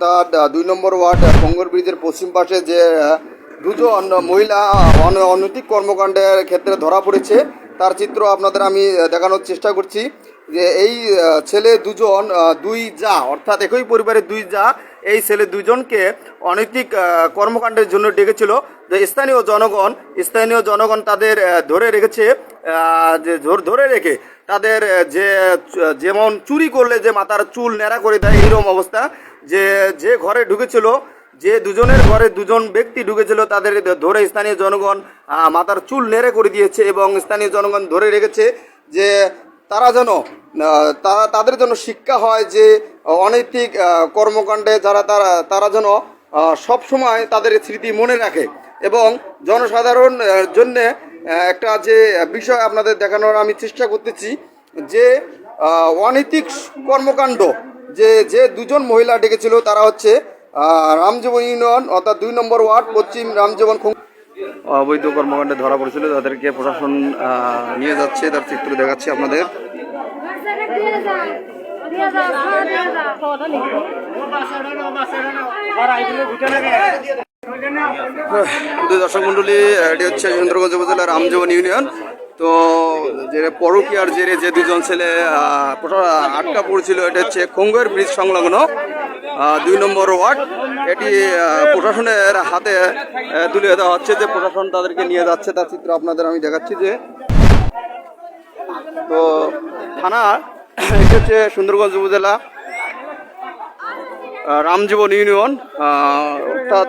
অর্থাৎ দুই নম্বর ওয়ার্ড পঙ্গর ব্রিজের পশ্চিম পাশে যে দুজন মহিলা অন- অনৈতিক কর্মকাণ্ডের ক্ষেত্রে ধরা পড়েছে, তার চিত্র আপনাদের আমি দেখানোর চেষ্টা করছি। যে এই ছেলে দুজন দুই যা, অর্থাৎ একই পরিবারের দুই যা, এই ছেলে দুজনকে অনৈতিক কর্মকাণ্ডের জন্য ডেকেছিল। যে স্থানীয় জনগণ স্থানীয় জনগণ তাদের ধরে রেখেছে। যে ধর- রেখে তাদের যে, যেমন চুরি করলে যে মাথার চুল ন্যাড়া করে দেয়, এইরকম অবস্থা। যে যে ঘরে ঢুকেছিল, যে দুজনের ঘরে দুজন ব্যক্তি ঢুকেছিল, তাদের ধরে স্থানীয় জনগণ মাথার চুল নেড়ে করে দিয়েছে এবং স্থানীয় জনগণ ধরে রেখেছে যে তারা যেন তারা তাদের জন্য শিক্ষা হয় যে অনৈতিক কর্মকাণ্ডে যারা তারা তারা যেন সব সময় তাদের স্মৃতি মনে রাখে এবং জনসাধারণ জন্য একটা যে বিষয় আপনাদের দেখানোর আমি চেষ্টা করতেছি যে অনৈতিক কর্মকাণ্ড যে যে দুজন মহিলা ডেকেছিল তারা হচ্ছে রামজীবন ইউনিয়ন অর্থাৎ দুই নম্বর ওয়ার্ড পশ্চিম রামজীবন খুং- অবৈধ কর্মকাণ্ডে ধরা পড়েছিল তাদেরকে প্রশাসন নিয়ে যাচ্ছে তার চিত্র দেখাচ্ছি আপনাদের। দিয়ে দর্শক মন্ডলী, এটি হচ্ছে সুন্দরগঞ্জ উপজেলার রামজীবন ইউনিয়ন। তো যে পরকিয়ার জেরে যে দুজন ছেলে আটকা পড়ছিল, এটা হচ্ছে খঙ্গের ব্রিজ সংলগ্ন দুই নম্বর ওয়ার্ড। এটি প্রশাসনের হাতে তুলে দেওয়া হচ্ছে যে প্রশাসন তাদেরকে নিয়ে যাচ্ছে। তার চিত্র আপনাদের আমি দেখাচ্ছি যে, তো থানা, এটি হচ্ছে সুন্দরগঞ্জ উপজেলা রামজীবন ইউনিয়ন অর্থাৎ